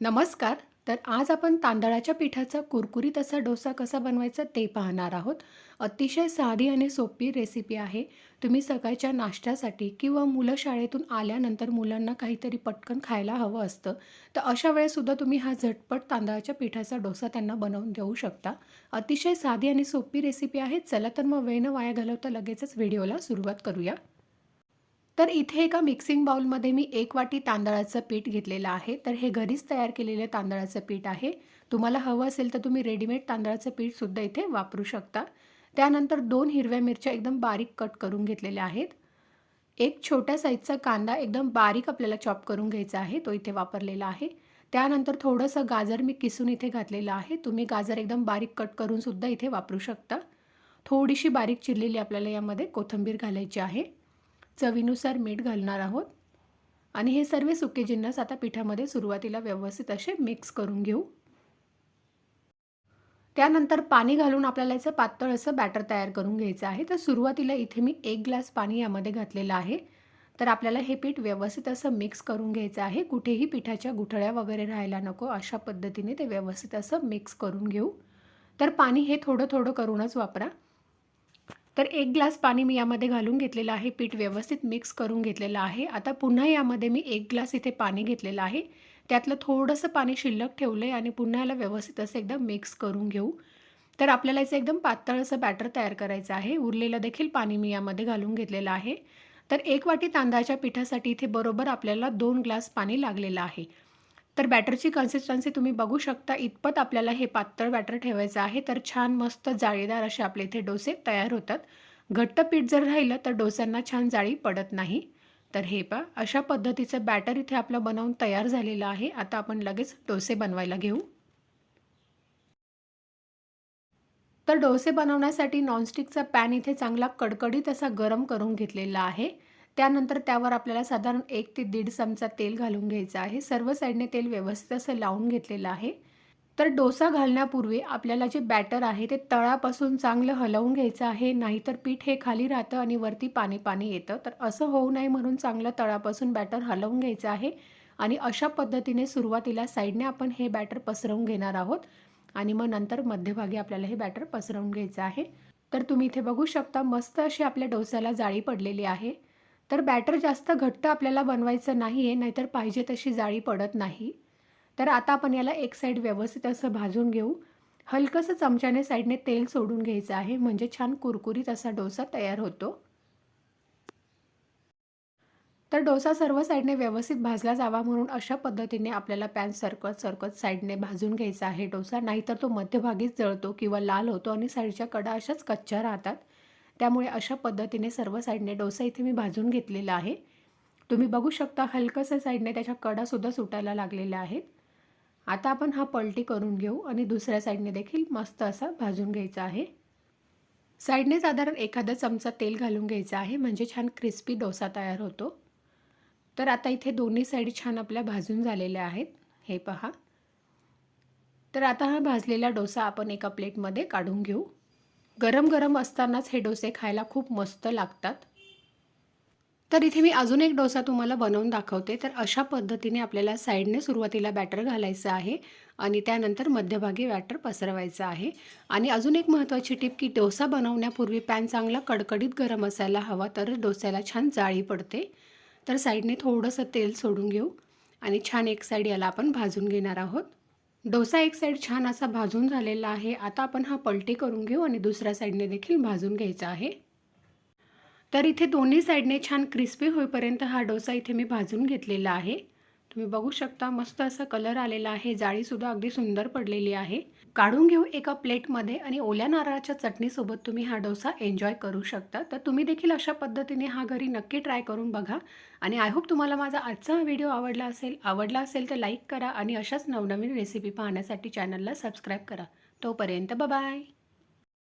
नमस्कार. तर आज आपण तांदळाच्या पिठाचा कुरकुरीत असा डोसा कसा बनवायचा ते पाहणार आहोत. अतिशय साधी आणि सोपी रेसिपी आहे. तुम्ही सकाळच्या नाश्त्यासाठी किंवा मुलं शाळेतून आल्यानंतर मुलांना काहीतरी पटकन खायला हवं असतं. तर अशा वेळेसुद्धा तुम्ही हा झटपट तांदळाच्या पिठाचा डोसा त्यांना बनवून देऊ शकता. अतिशय साधी आणि सोपी रेसिपी आहे. चला तर मग वेळनं वाया घालवता लगेचच व्हिडिओला सुरुवात करूया. तर इथे एका मिक्सिंग बाउलमध्ये मी एक वाटी तांदळाचं पीठ घेतलेलं आहे. तर हे घरीच तयार केलेलं तांदळाचं पीठ आहे. तुम्हाला हवं असेल तर तुम्ही रेडीमेड तांदळाचं पीठसुद्धा इथे वापरू शकता. त्यानंतर दोन हिरव्या मिरच्या एकदम बारीक कट करून घेतलेल्या आहेत. एक छोट्या साईजचा कांदा एकदम बारीक आपल्याला चॉप करून घ्यायचा आहे. तो इथे वापरलेला आहे. त्यानंतर थोडंसं गाजर मी किसून इथे घातलेलं आहे. तुम्ही गाजर एकदम बारीक कट करूनसुद्धा इथे वापरू शकता. थोडीशी बारीक चिरलेली आपल्याला यामध्ये कोथिंबीर घालायची आहे. चवीनुसार मीठ घालणार आहोत. आणि हे सर्व सुके जिन्नस आता पिठामध्ये सुरुवातीला व्यवस्थित असे मिक्स करून घेऊ. त्यानंतर पाणी घालून आपल्याला याचं पातळ असं बॅटर तयार करून घ्यायचं आहे. तर सुरुवातीला इथे मी एक ग्लास पाणी यामध्ये घातलेलं आहे. तर आपल्याला हे पीठ व्यवस्थित असं मिक्स करून घ्यायचं आहे. कुठेही पिठाच्या गुठळ्या वगैरे राहायला नको. अशा पद्धतीने ते व्यवस्थित असं मिक्स करून घेऊ. तर पाणी हे थोडं थोडं करूनच वापरा. तर एक ग्लास पाणी मी यामध्ये घालून घेतलेलं आहे. पीठ व्यवस्थित मिक्स करून घेतलेलं आहे. आता पुन्हा यामध्ये मी एक ग्लास इथे पाणी घेतलेलं आहे. त्यातलं थोडंसं पाणी शिल्लक ठेवलं आहे आणि पुन्हा याला व्यवस्थित असं एकदम मिक्स करून घेऊ. तर आपल्याला याचं एकदम पातळ असं बॅटर तयार करायचं आहे. उरलेलं देखील पाणी मी यामध्ये घालून घेतलेलं आहे. तर एक वाटी तांदळाच्या पिठासाठी इथे बरोबर आपल्याला दोन ग्लास पाणी लागलेलं आहे. तर बॅटरची कन्सिस्टन्सी तुम्ही बघू शकता. इतपत आपल्याला हे पातळ बॅटर ठेवायचं आहे तर छान मस्त जाळीदार असे आपले इथे डोसे तयार होतात. घट्ट पीठ जर राहिलं तर डोस्यांना छान जाळी पडत नाही. तर हे पा अशा पद्धतीचं बॅटर इथे आपलं बनवून तयार झालेलं आहे. आता आपण लगेच डोसे बनवायला घेऊ. तर डोसे बनवण्यासाठी नॉनस्टिकचा पॅन इथे चांगला कडकडीत असा गरम करून घेतलेला आहे. त्यानंतर त्यावर आपल्याला साधारण एक ते दीड चमचा तेल घालून घ्यायचं आहे. सर्व साईडने तेल व्यवस्थित असं लावून घेतलेलं आहे. तर डोसा घालण्यापूर्वी आपल्याला जे बॅटर आहे ते तळापासून चांगलं हलवून घ्यायचं आहे. नाहीतर पीठ हे खाली राहतं आणि वरती पाणी पाणी येतं. तर असं होऊ नये म्हणून चांगलं तळापासून बॅटर हलवून घ्यायचं आहे. आणि अशा पद्धतीने सुरुवातीला साईडने आपण हे बॅटर पसरवून घेणार आहोत. आणि मग नंतर मध्यभागी आपल्याला हे बॅटर पसरवून घ्यायचं आहे. तर तुम्ही इथे बघू शकता मस्त अशी आपल्या डोस्याला जाळी पडलेली आहे. तर बॅटर जास्त घट्ट आपल्याला बनवायचं नाही आहे नाहीतर पाहिजे तशी जाळी पडत नाही. तर आता आपण याला एक साईड व्यवस्थित असं भाजून घेऊ. हलकंसं चमच्याने साईडने तेल सोडून घ्यायचं आहे म्हणजे छान कुरकुरीत असा डोसा तयार होतो. तर डोसा सर्व साईडने व्यवस्थित भाजला जावा म्हणून अशा पद्धतीने आपल्याला पॅन सरकत सरकत साईडने भाजून घ्यायचा आहे डोसा. नाहीतर तो मध्यभागीच जळतो किंवा लाल होतो आणि साईडच्या कडा अशाच कच्च्या राहतात. त्यामुळे अशा पद्धतीने सर्व साईडने डोसा इथे मी भाजून घेतलेला आहे. तुम्ही बघू शकता हलकंसं साईडने त्याच्या कडासुद्धा सुटायला लागलेल्या आहेत. आता आपण हा पलटी करून घेऊ आणि दुसऱ्या साईडने देखील मस्त असा भाजून घ्यायचा आहे. साईडने साधारण एखादा चमचा तेल घालून घ्यायचं आहे म्हणजे छान क्रिस्पी डोसा तयार होतो. तर आता इथे दोन्ही साईड छान आपल्या भाजून झालेल्या आहेत. हे पहा. तर आता हा भाजलेला डोसा आपण एका प्लेटमध्ये काढून घेऊ. गरम गरम असतानाच हे डोसे खायला खूप मस्त लागतात. तर इथे मी अजून एक डोसा तुम्हाला बनवून दाखवते. तर अशा पद्धतीने आपल्याला साईडने सुरुवातीला बॅटर घालायचं आहे आणि त्यानंतर मध्यभागी बॅटर पसरवायचं आहे. आणि अजून एक महत्त्वाची टिप की डोसा बनवण्यापूर्वी पॅन चांगला कडकडीत गरम असायला हवा तर डोस्याला छान जाळी पडते. तर साईडने थोडंसं तेल सोडून घेऊ आणि छान एक साईड याला आपण भाजून घेणार आहोत. डोसा एक साईड छान असा भाजून झालेला आहे. आता आपण हा पलटी करून घेऊ आणि दुसऱ्या साईडने देखील भाजून घ्यायचा आहे. तर इथे दोन्ही साईडने छान क्रिस्पी होईपर्यंत हा डोसा इथे मी भाजून घेतलेला आहे. तुम्ही बघू शकता मस्त असा कलर आलेला आहे. जाळीसुद्धा अगदी सुंदर पडलेली आहे. काढून घेऊ एका प्लेटमध्ये आणि ओल्या नारळाच्या चटणीसोबत तुम्ही हा डोसा एन्जॉय करू शकता. तर तुम्ही देखील अशा पद्धतीने हा घरी नक्की ट्राय करून बघा. आणि आय होप तुम्हाला माझा आजचा व्हिडिओ आवडला असेल. आवडला असेल तर लाईक करा आणि अशाच नवनवीन रेसिपी पाहण्यासाठी चॅनलला सबस्क्राईब करा. तोपर्यंत बाय.